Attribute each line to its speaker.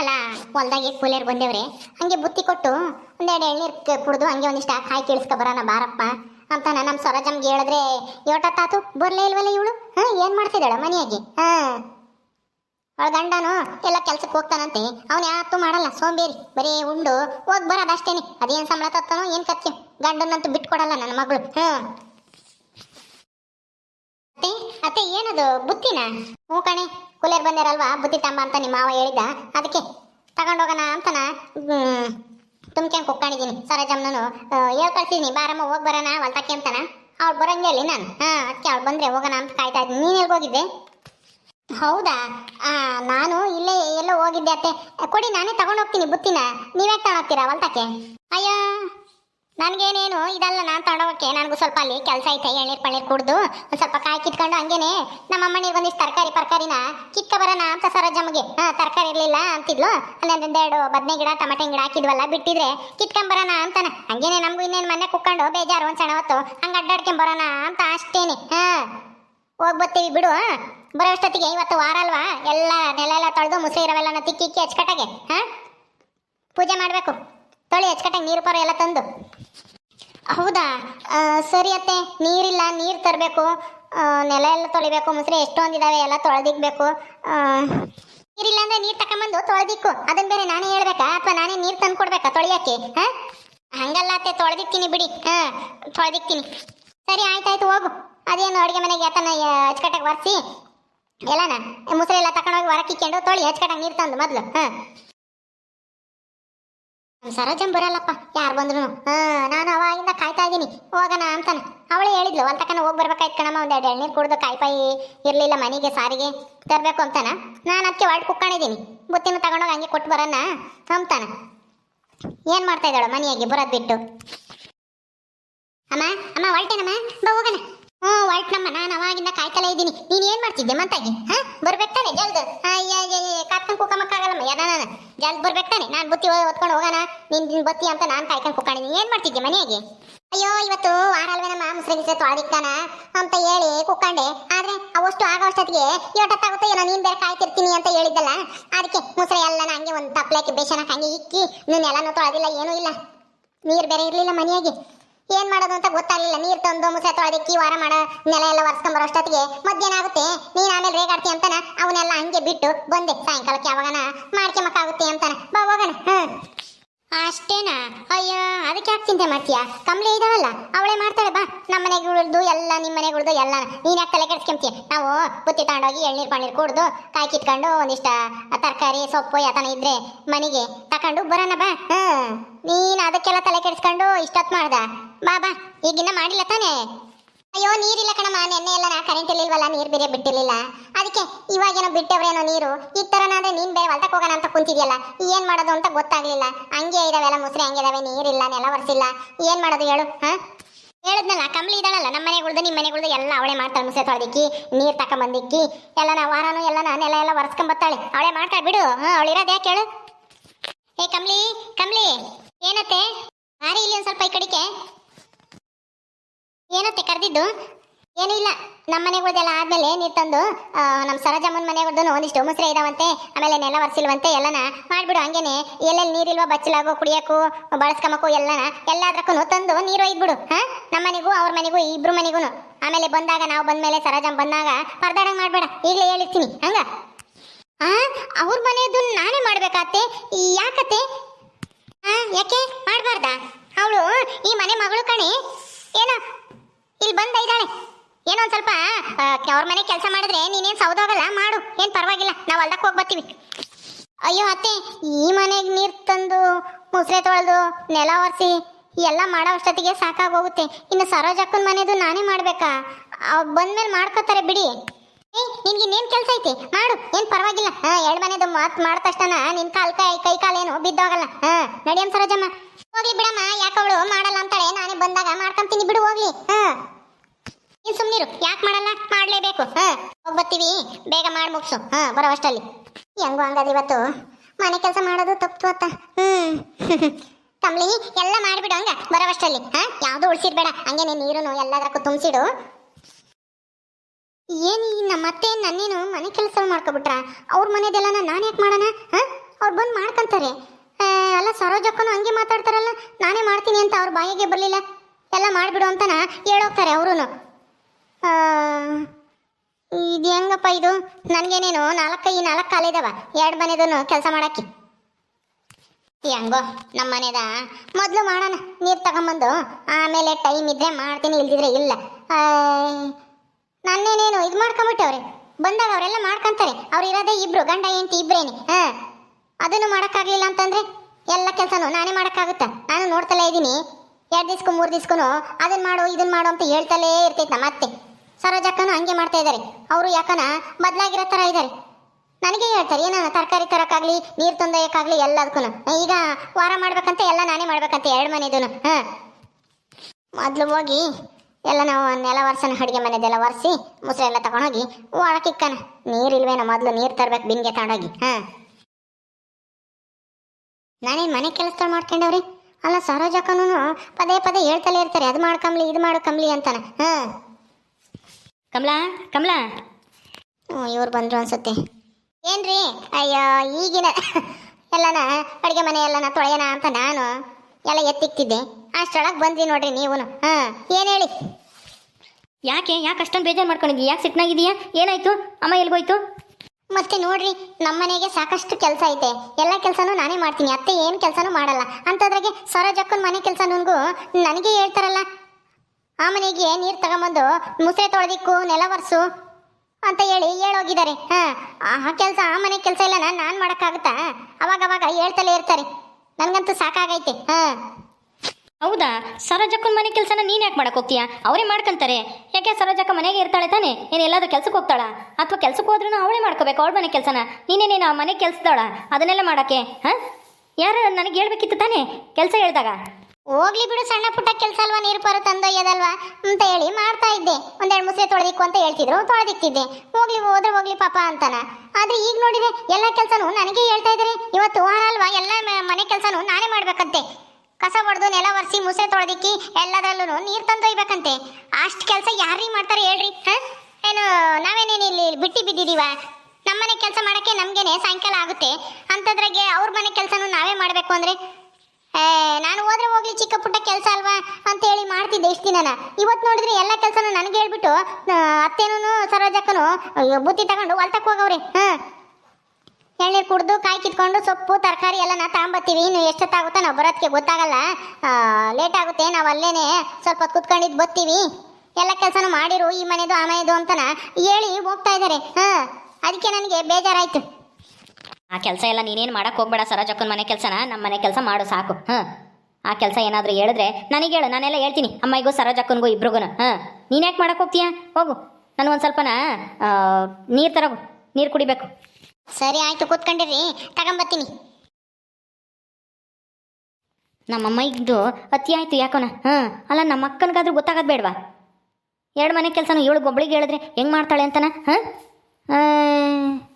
Speaker 1: ಅಲ್ಲ, ಹೊಲ್ದಾಗೆ ಕೂಲಿಯರ್ ಬಂದೇವ್ರಿ, ಹಂಗೆ ಬುತ್ತಿ ಕೊಟ್ಟು ಒಂದೆರಡು ಎಳ್ನೀರು ಕುಡಿದು ಹಂಗೆ ಒಂದಿಷ್ಟು ಕಾಯಿ ಕೇಳಿಸ್ಕೊ ಬರೋಣ ಬಾರಪ್ಪ ಅಂತ ನಮ್ಮ ಸ್ವರಾಜಮ್ಗೆ ಹೇಳಿದ್ರೆ ತಾತು, ಬರ್ಲೇ ಇಲ್ವಲ್ಲ ಇವಳು? ಹಾ, ಏನು ಮಾಡ್ತಿದ್ದಾಳೆ ಮನೆಯಾಗಿ? ಹಾಂ. ಅವಳ ಗಂಡನು, ಎಲ್ಲ ಕೆಲ್ಸಕ್ಕೆ ಹೋಗ್ತಾನಂತೆ, ಅವ್ನು ಯಾತು ಮಾಡಲ್ಲ, ಸೋಂಬೇರಿ, ಬರೀ ಉಂಡು, ಹೋಗಿ ಬರೋದಷ್ಟೇನೆ ಅದೇನು ಸಂಬಳ ತತ್ತಾನೋ, ಏನು ಕತ್ತಿ ಗಂಡನಂತೂ ಬಿಟ್ಕೊಡಲ್ಲ ನನ್ನ ಮಗಳು ಹ್ಮ್ ಅತ್ತೆ ಅತ್ತೆ, ಏನದು? ಬುತ್ತಿನ? ಹ್ಞೂ ಕಣೆ ಕೂಲಿಯರ್ ಬಂದಿರಲ್ವಾ? ಬುತ್ತಿ ತಮ್ಮ ಅಂತ ನಿಮ್ಮ ಮಾವ ಹೇಳಿದ್ದ. ಅದಕ್ಕೆ ತಗೊಂಡೋಗೋಣ ಅಂತನ? ತುಂಬ್ಕೊಂಡು ಕುಕ್ಕೊಂಡಿದ್ದೀನಿ ಸರೋಜಮ್ಮನೂ ಹೇಳ್ ಕಳ್ಸಿದ್ದೀನಿ ಬಾರಮ್ಮ, ಹೋಗಿ ಬರೋಣ ಹೊಲ್ತಕ್ಕೆ ಅಂತಾನ ಅವ್ಳು ಬರೋಂಗೆ ಇಲ್ಲಿ ನಾನು. ಹಾಂ ಅದಕ್ಕೆ ಅವ್ಳು ಬಂದರೆ ಹೋಗೋಣ ಅಂತ ಕಾಯ್ತಾ ಇದ್ದೀನಿ. ನೀನು ಹೋಗಿದ್ದೆ? ಹೌದಾ? ನಾನು ಇಲ್ಲೇ ಎಲ್ಲೋ ಹೋಗಿದ್ದೆ ಅತ್ತೆ. ಕೊಡಿ, ನಾನೇ ತಗೊಂಡೋಗ್ತೀನಿ ಬುತ್ತಿನ. ನೀವ್ಯಾಕೆ ತಗೊಂಡೋಗ್ತೀರಾ ಹೊಲ್ತಕ್ಕೆ? ಅಯ್ಯೋ! ನನಗೇನೇನು ಇದಲ್ಲ ನಾನು ತಗೊಂಡೋಗಕ್ಕೆ? ನನಗೂ ಸ್ವಲ್ಪ ಅಲ್ಲಿ ಕೆಲಸ ಐತೆ, ಎಳ್ನೀರು ಪಳ್ಳೀರು ಕುಡ್ದು ಒಂದು ಸ್ವಲ್ಪ ಕಾಯಿ ಕಿತ್ಕೊಂಡು ಹಂಗೇನೆ ನಮ್ಮ ಅಮ್ಮನಿಗೆ ಒಂದಿಷ್ಟು ತರಕಾರಿ ಪರ್ಕಾರಿನ ಕಿತ್ಕ ಬರೋಣ ಅಂತ ಸರೋಜಮ್ಮಗೆ ಹಾಂ, ತರಕಾರಿ ಇರಲಿಲ್ಲ ಅಂತಿದ್ಲು. ಒಂದೆರಡು ಬದನೆ ಗಿಡ, ಟಮಟೆ ಗಿಡ ಹಾಕಿದ್ವಲ್ಲ, ಬಿಟ್ಟಿದ್ರೆ ಕಿತ್ಕೊಂಬರೋಣ ಅಂತಾನೆ. ಹಂಗೇನೆ ನಮಗೂ ಇನ್ನೇನು ಮನೆ ಕುಕ್ಕೊಂಡು ಬೇಜಾರು ಒಂದು ಸಣ್ಣ ಹೊತ್ತು ಹಂಗೆ ಅಡ್ಡಾಡ್ಕೊಂಬರೋಣ ಅಂತ ಅಷ್ಟೇನೆ. ಹಾಂ, ಹೋಗಿ ಬಿಡು? ಬರೋ ಅಷ್ಟೊತ್ತಿಗೆ ಇವತ್ತು ವಾರ ಅಲ್ವಾ? ಎಲ್ಲ ನೆಲ ಎಲ್ಲ ತೊಳೆದು ಮುಸ್ಲಿ ಇರವೆಲ್ಲ ತಿಕ್ಕಿ ಇಕ್ಕಿ ಹಚ್ಕಟ್ಟಾಗೆ ಹಾಂ. ಪೂಜೆ ಮಾಡಬೇಕು. ತೊಳಿ ಅಚ್ಚಕಟ್ಟಾಗಿ ನೀರು ಪರ ಎಲ್ಲ ತಂದು. ಹೌದಾ? ಸರಿ ಅತ್ತೆ, ನೀರಿಲ್ಲ, ನೀರು ತರಬೇಕು. ನೆಲ ಎಲ್ಲ ತೊಳಿಬೇಕು, ಮುಸ್ರೆ ಎಷ್ಟೊಂದಿದ್ದಾವೆ ಎಲ್ಲ ತೊಳೆದಿಕ್ಬೇಕು. ನೀರಿಲ್ಲ ಅಂದ್ರೆ ನೀರು ತಕೊಂಬಂದು ತೊಳೆದಿಕ್ಕು. ಅದನ್ನ ಬೇರೆ ನಾನೇ ಹೇಳ್ಬೇಕಾ? ಅಥವಾ ನಾನೇ ನೀರು ತಂದು ಕೊಡ್ಬೇಕಾ ತೊಳಿಯಕ್ಕೆ? ಹಾ? ಹಂಗಲ್ಲ ಅತ್ತೆ, ತೊಳೆದಿಕ್ತೀನಿ ಬಿಡಿ. ಹಾ, ತೊಳೆದಿಕ್ತೀನಿ. ಸರಿ, ಆಯ್ತಾಯ್ತು, ಹೋಗು. ಅದೇನು ಅಡುಗೆ ಮನೆಗೆ ಆತನ ಅಚ್ಚಕಟ್ಟಾಗಿ ಒರೆಸಿ? ಎಲ್ಲನ? ಮುಸ್ರೆ ಎಲ್ಲ ತಕೊಂಡೋಗಿ ಹೊರಕ್ಕೆ ಇಕ್ಕೊಂಡು ತೊಳಿ, ಅಚ್ಚಕಟ್ಟಾಗಿ ನೀರು ತಂದು ಮೊದಲು. ಹಾಂ. ಸರೋಜಮ್ ಬರಲ್ಲಪ್ಪ, ಯಾರು ಬಂದ್ರು ನಾನು ಅವಾಗಿಂದ ಕಾಯ್ತಾ ಇದ್ದೀನಿ, ಹೋಗೋಣ ಅಂತಾನೆ. ಅವಳು ಹೇಳಿದ್ಲು ಅಲ್ಲಿ ತಕನ ಹೋಗಿ ಬರ್ಬೇಕಾಯ್ತು ಕಣಮ್ಮ ಎರಡು ಎಳ್ನೀರು ಕುಡ್ದು ಕಾಯಿ ಇರ್ಲಿಲ್ಲ ಇರಲಿಲ್ಲ ಮನೆಗೆ, ಸಾರಿಗೆ ತರಬೇಕು ಅಂತಾನ. ನಾನು ಅದಕ್ಕೆ ಹೊರಟು ಕುಕ್ಕೊಂಡಿದ್ದೀನಿ ಬುತ್ತಿನ ತಗೊಂಡೋಗಿ ಹಂಗೆ ಕೊಟ್ಟು ಬರೋಣ ಅಂತಾನ. ಏನು ಮಾಡ್ತಾ ಇದ್ದಾಳು ಮನೆಯಾಗಿ, ಬರೋದ್ ಬಿಟ್ಟು. ಅಮ್ಮ ಅಮ್ಮ, ಹೊರಟೇನಮ್ಮ? ಬಾ, ಹೋಗೋಣ. ಹ್ಞೂ ನಮ್ಮ, ನಾನು ಅವಾಗಿಂದ ಕಾಯ್ತಲೇ ಇದ್ದೀನಿ. ನೀನು ಏನು ಮಾಡ್ತಿದ್ದೆ ಮಂತಾಗಿ ಹಾ? ಬರ್ಬೇಕಾನೆ ಜಲ್ದು. ಅಯ್ಯ ಕರ್ಕೊಂಡು ಕುಕ್ಕಮಕ್ಕಾಗಲ್ಲಮ್ಮ ಯಾರ ಜಲ್ದ್ ಬರ್ಬೇಕಾನೆ ನಾನು ಬುತ್ತಿ ಹೊತ್ಕೊಂಡು ಹೋಗೋಣ. ನಿನ್ ನಿನ್ ಬತ್ತಿ ಅಂತ ನಾನು ಕಾಯ್ಕೊಂಡು ಕುಕ್ಕೊಂಡಿದ್ದೀನಿ ಏನು ಮಾಡ್ತಿದ್ದೆ ಮನೆಯಾಗೆ ಅಯ್ಯೋ, ಇವತ್ತು ವಾರ ಅಲ್ವೇ ನಮ್ಮ ಗಿಸ್ರೆ ತೊಳೆದಿಕ್ತಾನ ಅಂತ ಹೇಳಿ ಕುಕ್ಕಂಡೆ. ಆದ್ರೆ ಅವಷ್ಟು ಆಗೋ ಅಷ್ಟೊತ್ತಿಗೆ ಇವತ್ತಾಗುತ್ತೆ ಏನೋ ನೀನ್ ಬೇರೆ ಕಾಯ್ತಿರ್ತೀನಿ ಅಂತ ಹೇಳಿದ್ದಲ್ಲ? ಅದಕ್ಕೆ ಮುಸ್ರೆ ಎಲ್ಲ ಹಂಗೆ ಒಂದ್ ತಪ್ಲಕ್ಕೆ ಬೇಷನ ಹಂಗೆ ಇಕ್ಕಿ ನೀನು ಎಲ್ಲನೂ ತೊಳೆದಿಲ್ಲ, ಏನೂ ಇಲ್ಲ. ನೀರು ಬೇರೆ ಇರಲಿಲ್ಲ ಮನೆಯಾಗೆ. ಏನ್ ಮಾಡೋದು ಅಂತ ಗೊತ್ತಾಗ್ಲಿಲ್ಲ. ನೀರ್ ತಂದು ಮುಸೆ ತೊಳೆದಿಕ್ಕಿ ವಾರ ಮಾಡ, ನೆಲ ಎಲ್ಲ ಒರೆಸ್ಕೊಂಬರೋ ಅಷ್ಟೊತ್ತಿಗೆ ಮಧ್ಯಾಹ್ನ ಆಗುತ್ತೆ. ನೀನ್ ಆಮೇಲೆ ರೇಗಾಡ್ತಿ ಅಂತಾನ? ಅವನ್ನೆಲ್ಲ ಹಂಗೆ ಬಿಟ್ಟು ಬಂದೆ. ಸಾಯಂಕಾಲಕ್ಕೆ ಯಾವಾಗನ ಮಾಡ್ಕೊಂಬಕ್ಕಾಗುತ್ತೆ ಅಂತಾನ. ಬಾ ಹೋಗಣ. ಹ್ಮ್ ಅಷ್ಟೇನಾ? ಅಯ್ಯೋ, ಅದಕ್ಕೆ ಯಾಕೆ ಚಿಂತೆ ಮಾಡ್ತೀಯಾ? ಕಮಲೆ ಇದಾವಲ್ಲ ಅವಳೇ ಮಾಡ್ತಾಳೆ, ಬಾ. ನಮ್ಮ ಮನೆಗೆ ಉಳಿದು ಎಲ್ಲ ನಿಮ್ಮ ಮನೆಗೆ ಉಳಿದು ಎಲ್ಲ. ನೀನು ಯಾಕೆ ತಲೆ ಕೆಡ್ಸ್ಕೊಂತೀಯ? ನಾವು ಬುತ್ತಿ ತಗೊಂಡೋಗಿ ಎಳ್ನೀರು ಪಣ್ಣೀರು ಕುಡ್ದು ಕಾಯಿ ಕಿತ್ಕೊಂಡು ಒಂದಿಷ್ಟ ತರಕಾರಿ, ಸೊಪ್ಪು ಯಾತನ ಇದ್ರೆ ಮನೆಗೆ ತಕೊಂಡು ಬರೋಣ ಬಾ. ಹ್ಞೂ ನೀನು ಅದಕ್ಕೆಲ್ಲ ತಲೆ ಕೆಡಿಸ್ಕೊಂಡು ಇಷ್ಟೊತ್ತು ಮಾಡ್ದ? ಬಾ ಬಾ. ಈಗಿನ್ನ ಮಾಡಿಲ್ಲ ತಾನೇ? ಅಯ್ಯೋ, ನೀರಿಲ್ಲ ಕಣಮ್ಮ. ನೆನ್ನೆ ಎಲ್ಲ ನಾ ಕರೆಂಟ್ ಇಲ್ಲಿಲ್ವಲ್ಲ ನೀರು ಬೇರೆ ಬಿಟ್ಟಿರ್ಲಿಲ್ಲ. ಅದಕ್ಕೆ ಇವಾಗೇನೋ ಬಿಟ್ಟವ್ರೇನೋ ನೀರು. ಈ ತರನಾದ್ರೆ ನೀನ್ ಬೇರೆ ಹೊಲ್ತಕ್ಕೆ ಹೋಗೋಣ ಅಂತ ಕುಂತಿದ್ಯಲ್ಲ. ಏನ್ ಮಾಡೋದು ಅಂತ ಗೊತ್ತಾಗ್ಲಿಲ್ಲ. ಹಂಗೆ ಇದಾವೆಲ್ಲ ಮುಸ್ರೆ, ಹಂಗೆ ಇದಾವೆ. ನೀರಿಲ್ಲ, ನೆಲ ಒರೆಸಿಲ್ಲ. ಏನ್ ಮಾಡೋದು ಹೇಳು, ಹಾ? ಹೇಳಿದ್ನಲ್ಲ ಕಮಲಿ ಇದ್ದಾಳಲ್ಲ ನಮ್ಮ ಮನೆಗಳ್ದು ನಿಮ್ಮ ಮನೆಗಳ್ದು ಎಲ್ಲ ಅವಳೆ ಮಾಡ್ತಾಳೆ ಮುಸೆ ತೊಳೆದಿಕ್ಕಿ ನೀರು ತಕೊಂಬಂದಿಕ್ಕಿ. ಎಲ್ಲ ನಾ ವಾರನೂ ಎಲ್ಲ ನಾನು ಎಲ್ಲ ಎಲ್ಲ ಒರೆಸ್ಕೊಂಬತ್ತಾಳೆ. ಅವಳೇ ಮಾಡ್ತಾಳೆ ಬಿಡು. ಹಾ, ಅವಳಿರೋದು ಯಾಕೆ ಹೇಳು ಏ ಕಮ್ಲಿ ಕಮ್ಲಿ ಏನತ್ತೆ ಹಾರಿ ಇಲ್ಲಿ ಒಂದ್ ಸ್ವಲ್ಪ ಈ ಕಡಿಕೆ ಕರೆದಿದ್ದು ಏನೂ ಇಲ್ಲ ನಮ್ಮ ಮನೆಗಳ್ದೆಲ್ಲ ಆದ್ಮೇಲೆ ನೀರು ತಂದು ನಮ್ಮ ಸರಜಮ್ಮನ ಮನೆಗೆ ಹೊಡೆದು ಒಂದಿಷ್ಟು ಮುಸ್ರೆ ಇದಾವಂತೆ, ಆಮೇಲೆ ನೆಲ ಒರೆಸಿಲ್ವಂತೆ ಎಲ್ಲನ ಮಾಡಿಬಿಡು, ಹಂಗೇನೆ, ಎಲ್ಲೆಲ್ಲಿ ನೀರಿಲ್ವ ಬಚ್ಚಲಾಗೋ, ಕುಡಿಯಕ್ಕೂ ಬಳಸ್ಕೊಂಬಕ್ಕೂ ಎಲ್ಲನ ಎಲ್ಲದಕ್ಕೂ ತಂದು ನೀರು ಒಯ್ದ್ಬಿಡು, ಹಾಂ? ನಮ್ಮ ಮನೆಗೂ, ಅವ್ರ ಮನೆಗೂ ಇಬ್ರು ಮನೆಗೂ ಆಮೇಲೆ ಬಂದಾಗ, ನಾವು ಬಂದ್ಮೇಲೆ ಸರಜಮ್ಮ ಬಂದಾಗ ಪರ್ದಾಡಂಗೆ ಮಾಡಬೇಡ, ಈಗಲೇ ಹೇಳಿರ್ತೀನಿ, ಹಂಗ? ಆ, ಅವ್ರ ಮನೆಯದು ನಾನೇ ಮಾಡಬೇಕಾತೆ ಯಾಕತ್ತೆ? ಯಾಕೆ? ಮಾಡಬಾರ್ದಾ? ಅವಳು, ಈ ಮನೆ ಮಗಳು ಕಣೆ, ಏನೋ ಇಲ್ಲಿ ಬಂದ ಇದ್ದಾಳೆ ಏನೋ ಒಂದ್ ಸ್ವಲ್ಪ ಅವ್ರ ಮನೆ ಕೆಲಸ ಮಾಡಿದ್ರೆ ನೀನೇನ್ ಸೌದೋಗಲ್ಲ? ಮಾಡು. ಏನ್ ಪರವಾಗಿಲ್ಲ. ನಾವು ಹೊಲ್ದಕ್ಕೆ ಹೋಗಿ ಬರ್ತೀವಿ. ಅಯ್ಯೋ ಅತ್ತೆ, ಈ ಮನೆಗೆ ನೀರು ತಂದು, ಮುಸ್ರೆ ತೊಳೆದು, ನೆಲ ಒರೆಸಿ, ಎಲ್ಲ ಮಾಡೋ ಅಷ್ಟೊತ್ತಿಗೆ ಸಾಕಾಗೋಗುತ್ತೆ. ಇನ್ನು ಸರೋಜಕ್ಕನ ಮನೆದು ನಾನೇ ಮಾಡ್ಬೇಕಾ? ಅವ್ರು ಬಂದ್ಮೇಲೆ ಮಾಡ್ಕೋತಾರೆ ಬಿಡಿ. ನಿನ್ಗೆ ಇನ್ನೇನ್ ಕೆಲಸ ಐತಿ? ಮಾಡು. ಏನ್ ಪರವಾಗಿಲ್ಲ. ಹಾ, ಎರಡ್ ಮನೆದು ಮಾತ್ ಮಾಡಿದ ತಕ್ಷಣ ನಿನ್ ಕಾಲು ಕೈ ಕೈ ಕಾಲೇನು ಬಿದ್ದೋಗಲ್ಲ. ಹಾ ನಡಿಯಮ್ಮ ಸರೋಜಮ್ಮ. ಹೋಗ್ಲಿ ಬಿಡಮ್ಮ. ಯಾಕವಳು ಮಾಡಲ್ಲ ಅಂತಾಳೆ? ನಾನೇ ಬಂದಾಗ ಮಾಡ್ಕೊಂತೀನಿ ಬಿಡು, ಹೋಗ್ಲಿ. ಹಾ. ನೀನ್ ಸುಮ್ನಿರು. ಯಾಕೆ ಮಾಡಲ್ಲ? ಮಾಡ್ಲೇಬೇಕು. ಹಾ. ಹೋಗ್ ಬರ್ತೀವಿ ಬೇಗ ಮಾಡಿ ಮುಗಿಸು. ಹಾ, ಬರೋ ಅಷ್ಟಲ್ಲಿ. ಹೆಂಗೋ ಹಂಗದ ಇವತ್ತು. ಮನೆ ಕೆಲಸ ಮಾಡೋದು ತಪ್ಪು ಅತ್ತ. ಹ್ಮ್. ಕಮ್ಲಿ ಎಲ್ಲ ಮಾಡಿಬಿಡು ಹಂಗ. ಬರೋವಷ್ಟಲ್ಲಿ ಹಾ? ಯಾವ್ದು ಹಂಗೆ ಹಂಗೇನೆ ನೀರುನು ಎಲ್ಲದಕ್ಕೂ ತುಂಬಿಸಿಡು. ಏನು ನಮ್ಮ ಅತ್ತೆ ನನ್ನೇನು ಮನೆ ಕೆಲಸ ಮಾಡ್ಕೊಬಿಟ್ರ? ಅವ್ರ ಮನೆದೆಲ್ಲ ನಾನು ಯಾಕೆ ಮಾಡೋಣ? ಹಾ? ಅವ್ರು ಬಂದು ಮಾಡ್ಕೊಂತಾರೆ. ಅಲ್ಲ ಸರೋಜಕ್ಕನು ಹಂಗೆ ಮಾತಾಡ್ತಾರಲ್ಲ? ನಾನೇ ಮಾಡ್ತೀನಿ ಅಂತ ಅವ್ರ ಬಾಯಿಗೆ ಬರಲಿಲ್ಲ. ಎಲ್ಲ ಮಾಡಿಬಿಡು ಅಂತನ ಹೇಳೋಗ್ತಾರೆ ಅವರು ಹೆಂಗಪ್ಪ ಇದು? ನನಗೇನೇನು ನಾಲ್ಕೈ ನಾಲ್ಕು ಕಾಲಿದಾವ ಎರಡು ಮನೆದನು ಕೆಲಸ ಮಾಡಕ್ಕೆ. ಹೆಂಗೋ ನಮ್ಮ ಮನೆದ? ಮೊದಲು ಮಾಡೋಣ, ನೀರು ತಗೊಂಬಂದು. ಆಮೇಲೆ ಟೈಮ್ ಇದ್ರೆ ಮಾಡ್ತೀನಿ, ಇಲ್ದಿದ್ರೆ ಇಲ್ಲ. ನನ್ನೇನೇನು ಇದು ಮಾಡ್ಕೊಂಬಿಟ್ಟವ್ರೆ? ಬಂದಾಗ ಅವರೆಲ್ಲ ಮಾಡ್ಕೊಂತಾರೆ. ಅವ್ರು ಇರೋದೇ ಇಬ್ರು, ಗಂಡ, ಹೆಂಡತಿ ಇಬ್ರೇನಿ. ಹಾ, ಅದನ್ನು ಮಾಡೋಕ್ಕಾಗಲಿಲ್ಲ ಅಂತಂದ್ರೆ ಎಲ್ಲ ಕೆಲಸನೂ ನಾನೇ ಮಾಡೋಕ್ಕಾಗುತ್ತಾ? ನಾನು ನೋಡ್ತಲೇ ಇದ್ದೀನಿ. ಎರಡು ದಿವ್ಸಕ್ಕೂ, ಮೂರು ದಿವ್ಸಕ್ಕೂ ಅದನ್ನು ಮಾಡು ಇದನ್ನು ಮಾಡು ಅಂತ ಹೇಳ್ತಲೇ ಇರ್ತೈತೆ ನಮ್ಮ ಅತ್ತೆ ಸರೋಜಕ್ಕನು ಹಂಗೆ ಮಾಡ್ತಾ ಇದ್ದಾರೆ. ಅವರು ಯಾಕನ ಬದಲಾಗಿರೋ ಥರ ಇದ್ದಾರೆ. ನನಗೆ ಹೇಳ್ತಾರೆ, ಏನೋ ತರಕಾರಿ ತರೋಕ್ಕಾಗಲಿ, ನೀರು ತಂದೊಯ್ಯಕ್ಕಾಗ್ಲಿ ಎಲ್ಲದಕ್ಕೂ ಈಗ ವಾರ ಮಾಡ್ಬೇಕಂತ, ಎಲ್ಲ ನಾನೇ ಮಾಡ್ಬೇಕಂತ, ಎರಡು ಮನೆದೂ ಹಾಂ. ಮೊದಲು ಹೋಗಿ, ಎಲ್ಲ ನಾವು ನೆಲ ಒರೆಸೋಣ, ಅಡುಗೆ ಮನೆದೆಲ್ಲ ಒರೆಸಿ, ಮುಸ್ರೆಲ್ಲ ತಗೊಂಡೋಗಿ ಒಳಕಿಕ್ಕನ ನೀರಿಲ್ವೇನೋ ಮೊದಲು ನೀರು ತರ್ಬೇಕು ಬಿನ್ಗೆ ತಗೊಂಡೋಗಿ. ಹಾಂ. ನಾನೇನು ಮನೆ ಕೆಲಸ ಮಾಡ್ಕೊಂಡವ್ರಿ? ಅಲ್ಲ ಸರೋಜಕ್ಕನೂ ಪದೇ ಪದೇ ಹೇಳ್ತಲೇ ಇರ್ತಾರೆ, ಅದು ಮಾಡ್ಕಂಬ್ಲಿ, ಇದು ಮಾಡ್ಕಂಬ್ಲಿ ಅಂತಾನೆ. ಹಾಂ.
Speaker 2: ಕಮಲಾ ಕಮಲಾ.
Speaker 1: ಹ್ಞೂ ಇವ್ರು ಬಂದ್ರು ಅನ್ಸುತ್ತೆ. ಏನ್ರಿ? ಅಯ್ಯೋ ಈಗಿನ ಎಲ್ಲನ ಅಡುಗೆ ಮನೆ ಎಲ್ಲನ ತೊಳೆಯೋಣ ಅಂತ ನಾನು ಎಲ್ಲ ಎತ್ತಿಕ್ತಿದ್ದೆ. ಅಷ್ಟೊಳಗೆ ಬಂದ್ರಿ ನೋಡ್ರಿ ನೀವು ಹಾಂ ಏನು ಹೇಳಿ?
Speaker 2: ಯಾಕೆ? ಯಾಕೆ ಅಷ್ಟೊಂದು ಬೇಜಾರು ಮಾಡ್ಕೊಂಡಿದ್ಯಾ ಯಾಕೆ ಸಿಟ್ನಾಗಿದೀಯಾ ಏನಾಯ್ತು? ಅಮ್ಮ ಎಲ್ಗೋಯ್ತು?
Speaker 1: ಮತ್ತೆ ನೋಡ್ರಿ ನಮ್ಮ ಮನೆಗೆ ಸಾಕಷ್ಟು ಕೆಲಸ ಐತೆ. ಎಲ್ಲ ಕೆಲಸನೂ ನಾನೇ ಮಾಡ್ತೀನಿ. ಅತ್ತೆ ಏನು ಕೆಲಸನೂ ಮಾಡಲ್ಲ. ಅಂಥದ್ರಾಗೆ ಸರೋಜಕ್ಕನ ಮನೆ ಕೆಲಸ ನನಗೂ ನನಗೆ ಹೇಳ್ತಾರಲ್ಲ. ಆ ಮನೆಗೆ ನೀರು ತಗೊಂಬಂದು ಮುಸ್ರೆ ತೊಳೆದಿಕ್ಕು, ನೆಲ ಒರೆಸು ಅಂತ ಹೇಳಿ ಹೇಳೋಗಿದ್ದಾರೆ. ಹಾಂ, ಆ ಕೆಲಸ, ಆ ಮನೆ ಕೆಲಸ ಇಲ್ಲ ನಾನು ಮಾಡೋಕ್ಕಾಗುತ್ತಾ? ಅವಾಗ ಅವಾಗ ಹೇಳ್ತಲೇ ಇರ್ತಾರೆ. ನನಗಂತೂ ಸಾಕಾಗೈತೆ. ಹಾಂ.
Speaker 2: ಹೌದಾ? ಸರೋಜಕ್ಕನ ಮನೆ ಕೆಲಸನ ನೀನು ಯಾಕೆ ಮಾಡಕ್ಕೆ ಹೋಗ್ತೀಯಾ? ಅವರೇ ಮಾಡ್ಕೊಂತಾರೆ. ಯಾಕೆ ಸರೋಜಕ್ಕ ಮನೆಗೆ ಇರ್ತಾಳೆ ತಾನೆ? ನೀನು ಎಲ್ಲಾದ್ರೂ ಕೆಲ್ಸಕ್ಕೆ ಹೋಗ್ತಾಳ? ಅಥವಾ ಕೆಲ್ಸಕ್ಕೆ ಹೋದ್ರೂ ಅವಳೇ ಮಾಡ್ಕೋಬೇಕು, ಅವಳ ಮನೆ ಕೆಲಸನ? ನೀನೇನೇನು ಮನೆ ಕೆಲ್ಸದವಳ? ಅದನ್ನೆಲ್ಲ ಮಾಡೋಕ್ಕೆ, ಹಾಂ? ಯಾರು ನನಗೆ ಹೇಳ್ಬೇಕಿತ್ತು ತಾನೇ? ಕೆಲಸ ಹೇಳ್ದಾಗ.
Speaker 1: ಹೋಗ್ಲಿ ಬಿಡು, ಸಣ್ಣ ಪುಟ್ಟ ಕೆಲಸ ಅಲ್ವಾ? ನೀರು ಪರು ತಂದೊಯ್ಯದಲ್ವಾ ಅಂತ ಹೇಳಿ ಮಾಡ್ತಾ ಇದ್ದೆ. ಒಂದೆರಡು ಮುಸ್ರೆ ತೊಳೆದಿಕ್ಕು ಅಂತ ಹೇಳ್ತಿದ್ರು ತೊಳೆದಿಕ್ತಿದ್ದೆ ಹೋಗ್ಲಿ, ಹೋದ್ರೆ ಹೋಗ್ಲಿ ಪಾಪ ಅಂತಾನ. ಆದ್ರೆ ಈಗ ನೋಡಿದ್ರೆ ಎಲ್ಲ ಕೆಲಸನೂ ನನಗೆ ಹೇಳ್ತಾ ಇದ್ದಾರೆ. ಇವತ್ತು ವಾರ ಅಲ್ವಾ, ಎಲ್ಲ ಮನೆ ಕೆಲಸನೂ ನಾನೇ ಮಾಡ್ಬೇಕಂತೆ. ಕಸ ಹೊಡೆದು ನೆಲ ಒರೆಸಿ ಮುಸೆ ತೊಳೆದಿಕ್ಕಿ ಎಲ್ಲದರಲ್ಲೂ ನೀರು ತಂದೊಯ್ಬೇಕಂತೆ ಅಷ್ಟು ಕೆಲಸ ಯಾರೀ ಮಾಡ್ತಾರೆ ಹೇಳ್ರಿ ಏನು, ನಾವೇನೇನು ಇಲ್ಲಿ ಬಿಟ್ಟು ಬಿದ್ದಿದೀವ? ನಮ್ಮನೆ ಕೆಲಸ ಮಾಡೋಕ್ಕೆ ನಮಗೇನೆ ಸಾಯಂಕಾಲ ಆಗುತ್ತೆ. ಅಂಥದ್ರಾಗೆ ಅವ್ರ ಮನೆ ಕೆಲಸನೂ ನಾವೇ ಮಾಡಬೇಕು ಅಂದರೆ ನಾನು ಹೋದ್ರೆ ಹೋಗ್ಲಿ ಚಿಕ್ಕ ಪುಟ್ಟ ಕೆಲಸ ಅಲ್ವಾ ಅಂತ ಹೇಳಿ ಮಾಡ್ತಿದ್ದೆ ಇಷ್ಟು ದಿನ ಇವತ್ತು ನೋಡಿದ್ರೆ ಎಲ್ಲ ಕೆಲಸನೂ ನನಗೆ ಹೇಳ್ಬಿಟ್ಟು ಅತ್ತೇನೂ ಸರೋಜಕ್ಕನು ಬುತ್ತಿ ತಗೊಂಡು ಹೊಲ್ತಕ್ಕೆ ಹೋಗವ್ರಿ, ಹಾಂ. ಎಳ್ನೀರು ಕುಡ್ದು, ಕಾಯಿ ಕಿತ್ಕೊಂಡು, ಸೊಪ್ಪು, ತರಕಾರಿ ಎಲ್ಲ ನಾ ತಗೊಂಬತ್ತೀವಿ ಇನ್ನು ಎಷ್ಟೊತ್ತಾಗುತ್ತೋ ನಾವು ಬರೋದಕ್ಕೆ ಗೊತ್ತಾಗಲ್ಲ. ಲೇಟ್ ಆಗುತ್ತೆ, ನಾವು ಅಲ್ಲೇನೆ ಸ್ವಲ್ಪ ಕುತ್ಕೊಂಡಿದ್ದು ಬತ್ತೀವಿ. ಎಲ್ಲ ಕೆಲಸನೂ ಮಾಡಿರು, ಈ ಮನೆದು, ಆ ಅಂತನ ಹೇಳಿ ಹೋಗ್ತಾ ಇದ್ದಾರೆ ಹಾಂ. ಅದಕ್ಕೆ ನನಗೆ ಬೇಜಾರಾಯ್ತು.
Speaker 2: ಆ ಕೆಲಸ ಎಲ್ಲ ನೀನೇನು ಮಾಡಕ್ಕೆ ಹೋಗ್ಬೇಡ ಸರೋಜಕ್ಕನ ಮನೆ ಕೆಲಸನ ನಮ್ಮ ಮನೆ ಕೆಲಸ ಮಾಡು ಸಾಕು. ಹಾಂ. ಆ ಕೆಲಸ ಏನಾದರೂ ಹೇಳಿದ್ರೆ ನನಗೆ ಹೇಳು ನಾನೆಲ್ಲ ಹೇಳ್ತೀನಿ. ಅಮ್ಮೈಗೂ ಸರೋಜಕ್ಕನಿಗೂ ಇಬ್ರಿಗೂ ಹಾಂ. ನೀನು ಯಾಕೆ ಮಾಡಕ್ಕೆ ಹೋಗ್ತೀಯಾ? ಹೋಗು. ನಾನು ಒಂದು ಸ್ವಲ್ಪನ ನೀರು ತರೋಗು. ನೀರು ಕುಡಿಬೇಕು.
Speaker 1: ಸರಿ ಆಯಿತು ಕೂತ್ಕೊಂಡಿರಿ. ತಗೊಂಬತ್ತೀನಿ
Speaker 2: ನಮ್ಮಮ್ಮಯ್ಯದು ಅತಿ ಆಯಿತು ಯಾಕೋನ? ಹಾಂ. ಅಲ್ಲ ನಮ್ಮ ಅಕ್ಕನಿಗಾದ್ರೂ ಗೊತ್ತಾಗೋದು ಬೇಡವಾ? ಎರಡು ಮನೆ ಕೆಲಸನೂ ಇವಳು ಒಬ್ಳಿಗೆ ಹೇಳಿದ್ರೆ ಹೆಂಗೆ ಮಾಡ್ತಾಳೆ ಅಂತನ? ಹಾಂ?